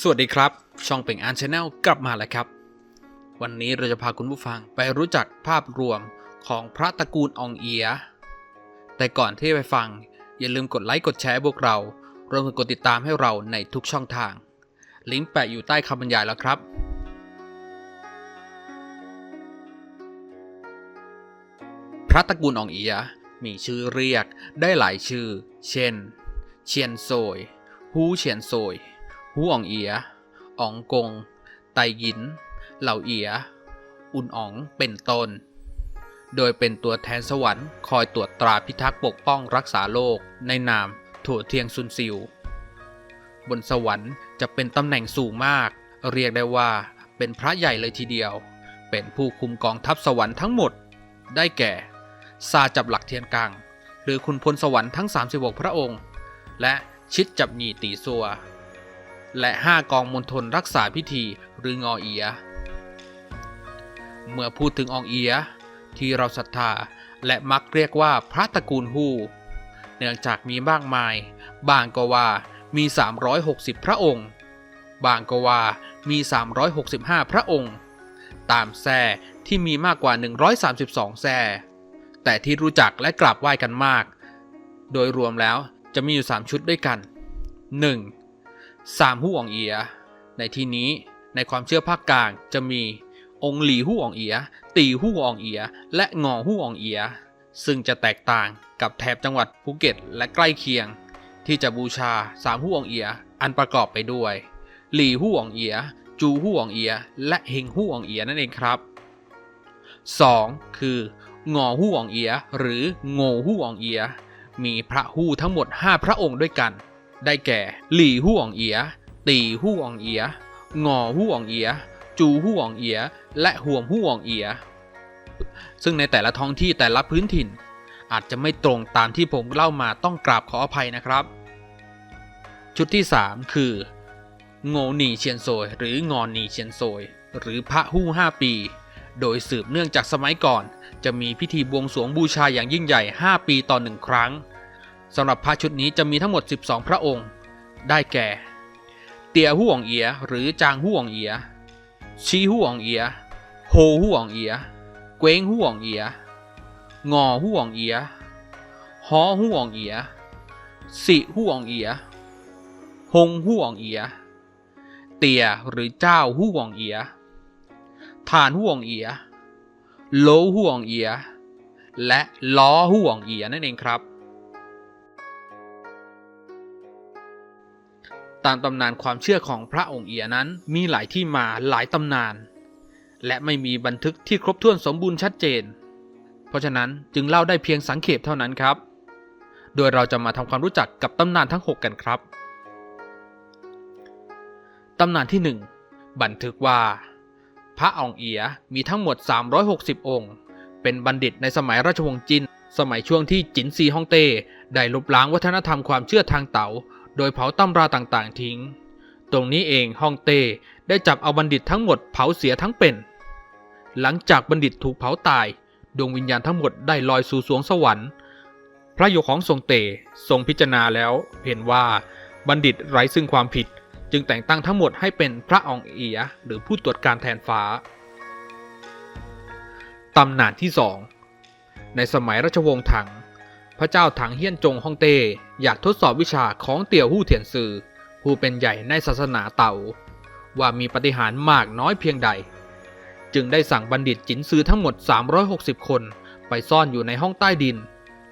สวัสดีครับ ช่องเป่งอานชาแนลกลับมาแล้วครับ วันนี้เราจะพาคุณผู้ฟังไปรู้จักภาพรวมของพระตระกูลอองเอีย แต่ก่อนที่ไปฟัง อย่าลืมกดไลค์กดแชร์พวกเรารวมถึงกดติดตามให้เราในทุกช่องทาง ลิงก์แปะอยู่ใต้คำบรรยายแล้วครับ พระตระกูลอองเอียมีชื่อเรียกได้หลายชื่อ เช่น เชียนโซยฮูเชียนโซย ฮูอองเอียอ๋องกง ไตหยิน เหล่าเอีย อุนอ๋องเป็นต้น โดยเป็นตัวแทนสวรรค์คอยตรวจตราพิทักษ์ปกป้องรักษาโลก ในนามถั่วเทียงซุนซิว บนสวรรค์จะเป็นตำแหน่งสูงมาก เรียกได้ว่าเป็นพระใหญ่เลยทีเดียว เป็นผู้คุมกองทัพสวรรค์ทั้งหมด ได้แก่ซาจับหลักเทียนกังหรือคุณพลสวรรค์ทั้ง 36 พระองค์ และชิดจับหนีตีซัว และ 5 กองมณฑลรักษาพิธีหรืองอเอีย เมื่อพูดถึงองเอีย ที่เราศรัทธาและมักเรียกว่าพระตระกูลฮู้เนื่องจากมีมากมาย บางก็ว่ามี 360 พระองค์ บางก็ว่ามี 365 พระองค์ ตามแซ่ที่มีมากกว่า 132 แซ่แต่ที่รู้จักและกราบไหว้กันมาก โดยรวมแล้วจะมีอยู่ 3 ชุดด้วยกัน 1. สามหู้อองเอีย ในที่นี้ในความเชื่อภาคกลางจะมีองค์หลีหู้อองเอีย ตีหู้อองเอีย และงอหู้อองเอีย ซึ่งจะแตกต่างกับแถบจังหวัดภูเก็ตและใกล้เคียง ที่จะบูชาสามหู้อองเอียอันประกอบไปด้วย หลีหู้อองเอีย จูหู้อองเอีย และเฮงหู้อองเอียนั่นเองครับ 2. คืองอหู้อองเอีย หรือโงหู้อองเอีย มีพระหู้ทั้งหมด 5 พระองค์ด้วยกัน ได้แก่ หลี่หู้อองเอีย ตีหู้อองเอีย งอหู้อองเอีย จูหู้อองเอีย และห่วมหู้อองเอีย ซึ่งในแต่ละท้องที่แต่ละพื้นถิ่น อาจจะไม่ตรงตามที่ผมเล่ามาต้องกราบขออภัยนะครับ ชุดที่ 3 คือโงหนีเชียนโซยหรืองอนหนีเชียนโซย หรือพระหู้5ปี โดยสืบเนื่องจากสมัยก่อน จะมีพิธีบวงสรวงบูชาอย่างยิ่งใหญ่ 5 ปีต่อหนึ่งครั้ง สำหรับพระชุดนี้จะมีทั้งหมด 12 พระองค์ ได้แก่ เตียหู่อองเอียหรือจางหู่อองเอีย ชีหู่อองเอีย โฮหู่อองเอีย เกวงหู่อองเอีย งอหู่อองเอียฮอหู่อองเอีย สิหู่อองเอียฮงหู่อองเอีย เตียหรือเจ้าหู่อองเอียฐานหู่อองเอีย โลหู่อองเอีย และล้อหู่อองเอียนั่นเองครับ ตามตำนานความเชื่อของพระองค์เอียนั้นมีหลายที่มาหลายตำนาน และไม่มีบันทึกที่ครบถ้วนสมบูรณ์ชัดเจน เพราะฉะนั้นจึงเล่าได้เพียงสังเขปเท่านั้นครับ โดยเราจะมาทำความรู้จักกับตำนานทั้ง 6 กันครับ ตำนานที่ 1 บันทึกว่า พระอองเอียมีทั้งหมด 360 องค์ เป็นบัณฑิตในสมัยราชวงศ์จินสมัยช่วงที่จินซีฮ่องเต้ได้ลบล้างวัฒนธรรมความเชื่อทางเต๋า โดยเผาตำราต่างๆทิ้ง ตรงนี้เองฮ่องเต้ได้จับเอาบัณฑิตทั้งหมดเผาเสียทั้งเป็น หลังจากบัณฑิตถูกเผาตาย ดวงวิญญาณทั้งหมดได้ลอยสู่สวงสวรรค์ พระโยของทรงเตทรงพิจารณาแล้วเห็นว่าบัณฑิตไร้ซึ่งความผิดจึงแต่งตั้งทั้งหมดให้เป็นพระอองเอียหรือผู้ตรวจการแทนฟ้า ตำนานที่สองในสมัยราชวงศ์ถัง ระเจ้าถังเฮียนจงฮ่องเต้อยากทดสอบวิชาของเตี่ยวหู้เถียนซือผู้เป็นใหญ่ในศาสนาเต่า ว่ามีปฏิหารมากน้อยเพียงใด จึงได้สั่งบัณฑิตจินซือทั้งหมด 360 คนไปซ่อนอยู่ในห้องใต้ดิน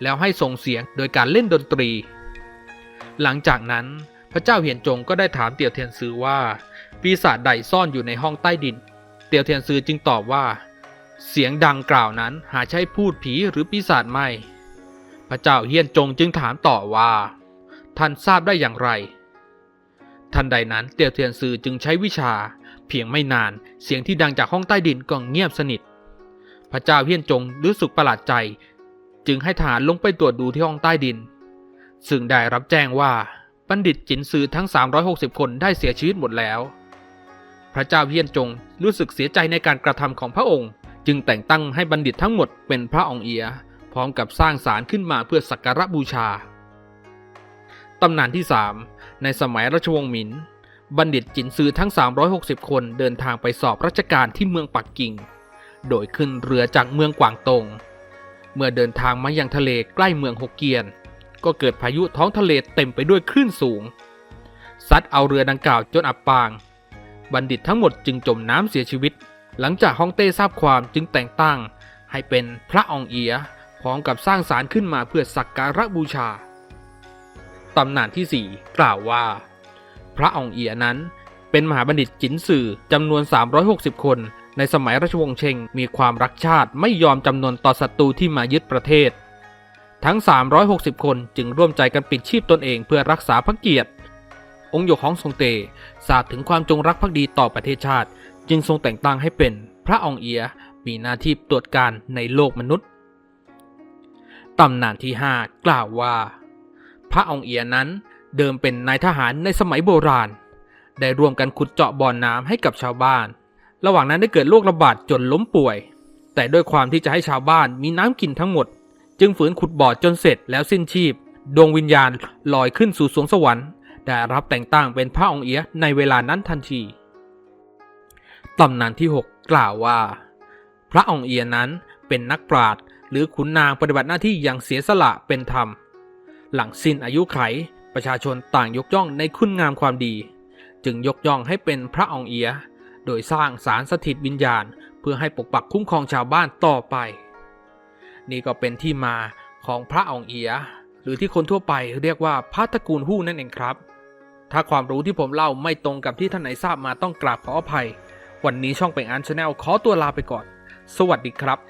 แล้วให้ส่งเสียงโดยการเล่นดนตรี หลังจากนั้นพระเจ้าเหียนจงก็ได้ถามเตี่ยวเทียนซือว่า ปีศาจใดซ่อนอยู่ในห้องใต้ดิน เตี่ยวเทียนซือจึงตอบว่า เสียงดังกล่าวนั้นหาใช่พูดผีหรือปีศาจไม่ พระเจ้าเฮียนจงจึงถามต่อว่า ท่านทราบได้อย่างไร ทันใดนั้นเตียวเทียนซือจึงใช้วิชา เพียงไม่นานเสียงที่ดังจากห้องใต้ดินก็เงียบสนิท พระเจ้าเฮียนจงรู้สึกประหลาดใจ จึงให้ทหารลงไปตรวจดูที่ห้องใต้ดิน ซึ่งได้รับแจ้งว่าบัณฑิตจินซือทั้ง 360 คนได้เสียชีวิตหมดแล้ว พระเจ้าเฮียนจงรู้สึกเสียใจในการกระทำของพระองค์ จึงแต่งตั้งให้บัณฑิตทั้งหมดเป็นพระองค์เอีย พร้อมกับสร้างศาลขึ้นมาเพื่อสักการะบูชา ตำนานที่ 3 ในสมัยราชวงศ์หมิน บัณฑิตจินซือทั้ง 360 คนเดินทางไปสอบราชการที่เมืองปักกิ่ง โดยขึ้นเรือจากเมืองกวางตง เมื่อเดินทางมายังทะเลใกล้เมืองฮกเกียน ก็เกิดพายุท้องทะเลเต็มไปด้วยคลื่นสูง ซัดเอาเรือดังกล่าวจนอับปาง บัณฑิตทั้งหมดจึงจมน้ำเสียชีวิต หลังจากฮ่องเต้ทราบความจึงแต่งตั้งให้เป็นพระองเอีย พร้อมกับสร้างศาลขึ้นมาเพื่อสักการะบูชา ตำนานที่ 4 กล่าวว่า พระอองเอียนั้นเป็นมหาบัณฑิตจินสื่อจำนวน 360 คน ในสมัยราชวงศ์เชงมีความรักชาติไม่ยอมจำนวนต่อศัตรูที่มายึดประเทศ ทั้ง 360 คนจึงร่วมใจกันปิดชีพตนเองเพื่อรักษาพระเกียรติ องค์หยกของทรงเตทราบถึงความจงรักภักดีต่อประเทศชาติ จึงทรงแต่งตั้งให้เป็นพระอองเอียมีหน้าที่ตรวจการในโลกมนุษย์ ตำนานที่ 5 กล่าวว่า พระอองเอียนั้นเดิมเป็นนายทหารในสมัยโบราณ ได้ร่วมกันขุดเจาะบ่อนน้ำให้กับชาวบ้าน ระหว่างนั้นได้เกิดโรคระบาดจนล้มป่วย แต่ด้วยความที่จะให้ชาวบ้านมีน้ำกินทั้งหมด จึงฝืนขุดบ่อจนเสร็จแล้วสิ้นชีพ ดวงวิญญาณลอยขึ้นสู่สวงสวรรค์ ได้รับแต่งตั้งเป็นพระองค์เอียในเวลานั้นทันทีตำนานที่ 6 กล่าวว่า พระองค์เอียนั้นเป็นนักปราชญ์ หรือขุนนางปฏิบัติหน้าที่อย่างเสียสละเป็นธรรม หลังสิ้นอายุไข ประชาชนต่างยกย่องในคุณงามความดี จึงยกย่องให้เป็นพระองค์เอีย โดยสร้างสารสถิตวิญญาณ เพื่อให้ปกปักคุ้มครองชาวบ้านต่อไป นี่ก็เป็นที่มาของพระองค์เอีย หรือที่คนทั่วไปเรียกว่าพระตระกูลฮู้นั่นเองครับ ถ้าความรู้ที่ผมเล่าไม่ตรงกับที่ท่านไหนทราบมาต้องกราบขออภัย วันนี้ช่องเป็งอันชาแนลขอตัวลาไปก่อน สวัสดีครับ